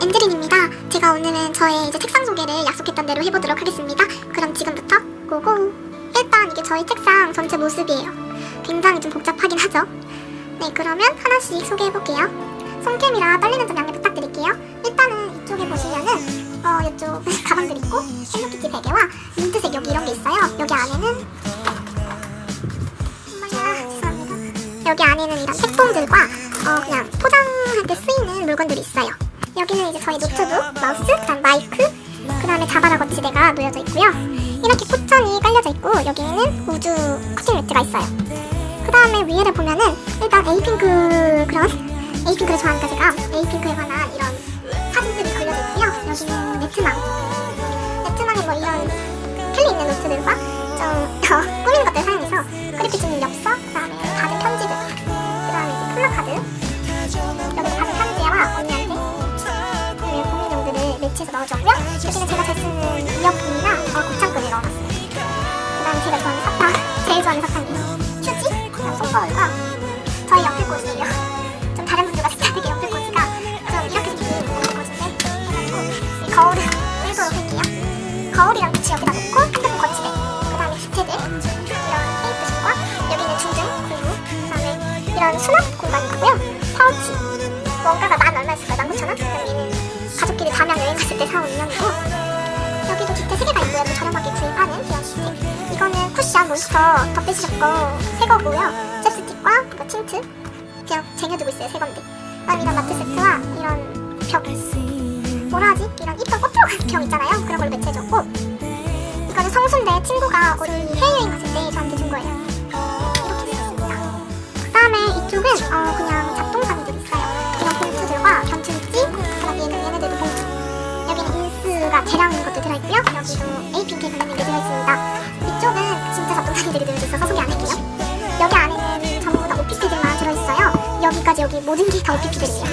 엔드린입니다. 제가 오늘은 저의 이제 책상 소개를 약속했던 대로 해보도록 하겠습니다. 그럼 지금부터 고고! 일단 이게 저희 책상 전체 모습이에요. 굉장히 좀 복잡하긴 하죠? 네, 그러면 하나씩 소개해볼게요. 손캠이라 떨리는 점 양해 부탁드릴게요. 일단은 이쪽에 보시면은 어, 이쪽 가방들 있고 헬로키티 베개와 민트색 여기 이런 게 있어요. 여기 안에는 죄송합니다. 여기 안에는 이런 책봉들과 어, 그냥 포장할 때 쓰이는 물건들이 있어요. 여기는 이제 저희 노트북, 마우스, 그다음 마이크, 그 다음에 자바라 거치대가 놓여져 있고요. 이렇게 쿠션이 깔려져 있고 여기에는 우주 커튼 매트가 있어요. 그 다음에 위에를 보면은 일단 에이핑크 그런 에이핑크를 좋아하니까 제가 에이핑크에 관한 이런 사진들이 걸려져 있고요. 여기는 네트망, 네트망에 뭐 이런 캘리 있는 노트들과 좀 넣어줬고요. 여기는 제가 잘 쓰는 이어폰이나 어, 곱창끈을 넣어놨어요. 그 다음에 제가 좋아하는 사탕, 제일 좋아하는 사탕이에요. 휴지, 그다음 손거울과 저희 연필 꽂이에요. 좀 다른 분들과 색다르게 연필 꽂이가 좀 이렇게 생긴 연필꽂이인데 그래가지고 이 거울을 끌도록 할게요. 거울이랑 같이 여기다 놓고 핸드폰 거치대, 그 다음에 기체들, 이런 테이프식과 여기는 중등, 공부, 그다음에 이런 수납 공간이 있고요. 파우치, 원가가 만 얼마였을까요? 만 구천 원? 다낭 여행 갔을 때 사온 인형이고 여기도 기태 세 개가 있고요. 또 저렴하게 구입하는 귀여운 기태. 이거는 쿠션 몬스터 덧대시적 거새 거고요. 잽스틱과 이거 틴트 그냥 쟁여두고 있어요. 새 건데. 그다음 이런 마트 세트와 이런 벽 뭐라 하지? 이런 이쁜 꽃 들어간 벽 있잖아요. 그런 걸 매치해줬고 이거는 성수인데 친구가 어디 인스가 재량 것도 들어있고요. 여기도 에이핑크에 관련된 게 들어있습니다. 이쪽은 진짜 잡동사니들이 들어있어서 소개 안 할게요. 여기 안에는 전부 다 OPP들만 들어있어요. 여기까지 여기 모든 게 다 OPP들이에요.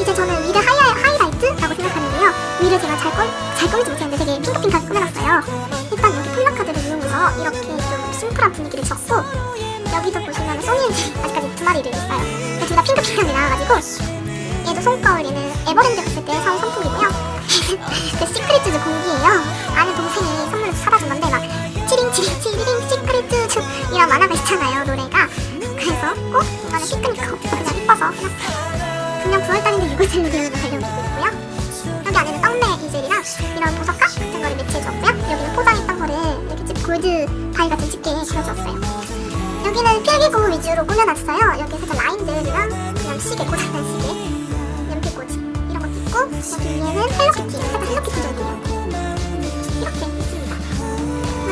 이제 저는 위를 하이, 하이라이트라고 생각하는데요. 위를 제가 잘, 걸, 잘 꾸미지 못했는데 되게 핑크핑크하게 꾸며놨어요. 일단 여기 플라카드를 이용해서 이렇게 좀 심플한 분위기를 줬고 여기도 보시면 소니엔지 아직까지 두 마리를 있어요. 둘 다 핑크핑크하게 나와가지고 얘도 손거울 얘는 에버랜드 갔을 때 사온 상품이고요. 그 시크릿 즈즈 공기예요. 아는 동생이 선물로 사다 준 건데 막 치링 치링 치링 시크릿 즈즈 이런 만화가 있잖아요 노래가. 그래서 꼭 이거는 피크니크 그냥 이뻐서 해놨어요. 분명 9월달인데 6월달로 되어 있는 달력이 있고요. 여기 안에는 떡메 이젤이랑 이런 보석각 같은 거를 매치해줬고요. 여기는 포장했던 거를 이렇게 집 골드 바위 같은 집게에 그려줬어요. 여기는 필기구 위주로 꾸며놨어요. 여기 살짝 라인들이랑 그냥 시계, 고장난 시계, 있고 여기 위에는 헬로키티, 살짝 헬로키티 정도예요. 이렇게 있습니다.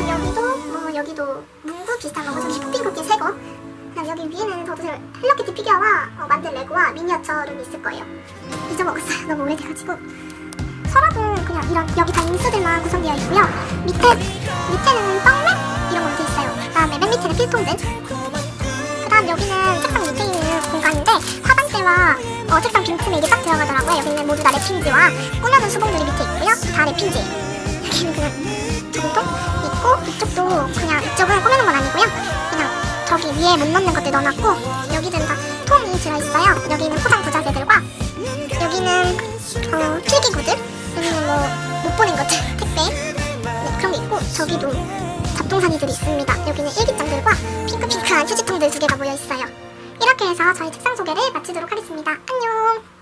여기도 뭐 여기도 문구 비슷한 거고 저기 푸핑 쿠키 새 거. 그럼 여기 위에는 저도 헬로키티 피규어와 어, 만든 레고와 미니어처 룸이 있을 거예요. 잊어먹었어요. 너무 오래돼가지고. 서랍은 그냥 이런 여기 다 인수들만 구성되어 있고요. 밑에 밑에는 떡맥 이런 걸로 돼 있어요. 그다음에 맨 밑에는 필통들. 그다음 여기는 책상 밑에 있는 공간인데 화장대와 어, 책상 빈틈에 이게 딱 들어가더라고요. 여기는 모두 다 랩핑지와 꾸며놓은 수봉들이 밑에 있고요. 다 랩핑지예요. 여기는 그냥 전통 있고 이쪽도 그냥 이쪽은 꾸며놓은 건 아니고요. 그냥 저기 위에 못 넣는 것들 넣어놨고 여기는 다 통이 들어있어요. 여기는 포장 부자재들과 여기는 어, 필기구들 여기는 뭐 못 보낸 것들 택배 네, 그런 게 있고 저기도 잡동사니들이 있습니다. 여기는 일기장들과 핑크핑크한 휴지통들 두 개가 모여 있어요. 이렇게 해서 저희 책상 소개를 마치도록 하겠습니다. 안녕!